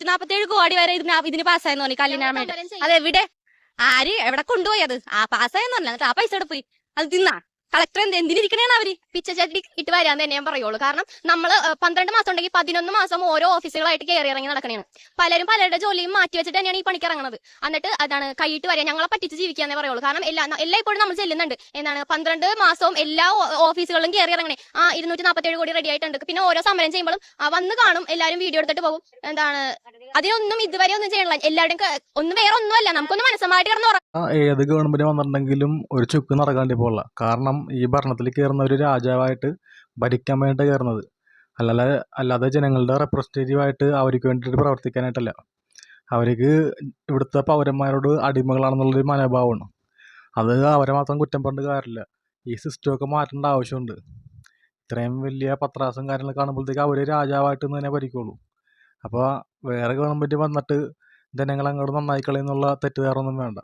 നാപ്പത്തേഴ് കോടി വരെ ഇതിന് ഇതിന് പാസ്സായെന്ന് പറഞ്ഞു കല്യാണ അതെവിടെ? ആര്? എവിടെ കൊണ്ടുപോയത് അത്? ആ പാസ്സായെന്ന് പറഞ്ഞില്ല എന്നിട്ട് ആ പൈസ എവിടെ പോയി? അത് തിന്നാ. കളക്ടർ എന്ത് എന്തിനിരിക്കണേന്ന് അവർ? പിച്ചച്ചട്ടി ഇട്ട് വരാൻ തന്നെ ഞാൻ പറയുള്ളൂ. കാരണം നമ്മൾ പന്ത്രണ്ട് മാസം ഉണ്ടെങ്കിൽ പതിനൊന്ന് മാസം ഓരോ ഓഫീസുകളായിട്ട് കയറി ഇറങ്ങി നടക്കണേണ് പലരും പലരുടെ ജോലിയും മാറ്റി വെച്ചിട്ട് തന്നെയാണ് ഈ പണിക്ക് ഇറങ്ങുന്നത് എന്നിട്ട് അതാണ് കൈയിട്ട് വരാൻ ഞങ്ങളെ പറ്റിച്ച് ജീവിക്കാന്നേ പറയുള്ളൂ. കാരണം എല്ലാ എല്ലാ ഇപ്പോഴും നമ്മൾ ചെല്ലുന്നുണ്ട്. എന്താണ് പന്ത്രണ്ട് മാസവും എല്ലാ ഓഫീസുകളിലും കയറി ഇറങ്ങണേ ആ ഇരുന്നൂറ്റി നാൽപ്പത്തേഴ് കോടി റെഡി ആയിട്ടുണ്ട്. പിന്നെ ഓരോ സമരം ചെയ്യുമ്പോഴും വന്ന് കാണും. എല്ലാവരും വീഡിയോ എടുത്തിട്ട് പോകും. എന്താണ് അതിനൊന്നും ഇതുവരെ ഒന്നും ചെയ്യണില്ല. എല്ലാവരുടെയും ഒന്നും വേറെ ഒന്നുമല്ല. നമുക്കൊന്ന് മനസ്സമായിട്ട് കിടന്ന് ഏത് ഗവൺമെന്റ് വന്നിട്ടുണ്ടെങ്കിലും ഒരു ചുക്ക് നടക്കാണ്ട് പോകില്ല കാരണം ഈ ഭരണത്തിൽ കയറുന്ന ഒരു രാജാവായിട്ട് ഭരിക്കാൻ വേണ്ടിയിട്ട് കയറുന്നത് അല്ലാതെ അല്ലാതെ ജനങ്ങളുടെ റെപ്രസെന്റേറ്റീവായിട്ട് അവർക്ക് വേണ്ടിയിട്ട് പ്രവർത്തിക്കാനായിട്ടല്ല. അവർക്ക് ഇവിടുത്തെ പൗരന്മാരോട് അടിമകളാണെന്നുള്ളൊരു മനോഭാവമാണ്. അത് അവരെ മാത്രം കുറ്റം പറഞ്ഞിട്ട് കാര്യമില്ല. ഈ സിസ്റ്റമൊക്കെ മാറ്റേണ്ട ആവശ്യമുണ്ട്. ഇത്രയും വലിയ പത്രാസും കാര്യങ്ങൾ കാണുമ്പോഴത്തേക്ക് അവർ രാജാവായിട്ട് തന്നെ ഭരിക്കുള്ളൂ. അപ്പോൾ വേറെ ഗവൺമെന്റ് വന്നിട്ട് ജനങ്ങൾ അങ്ങോട്ട് നന്നായിക്കളി എന്നുള്ള തെറ്റുകാരൊന്നും വേണ്ട.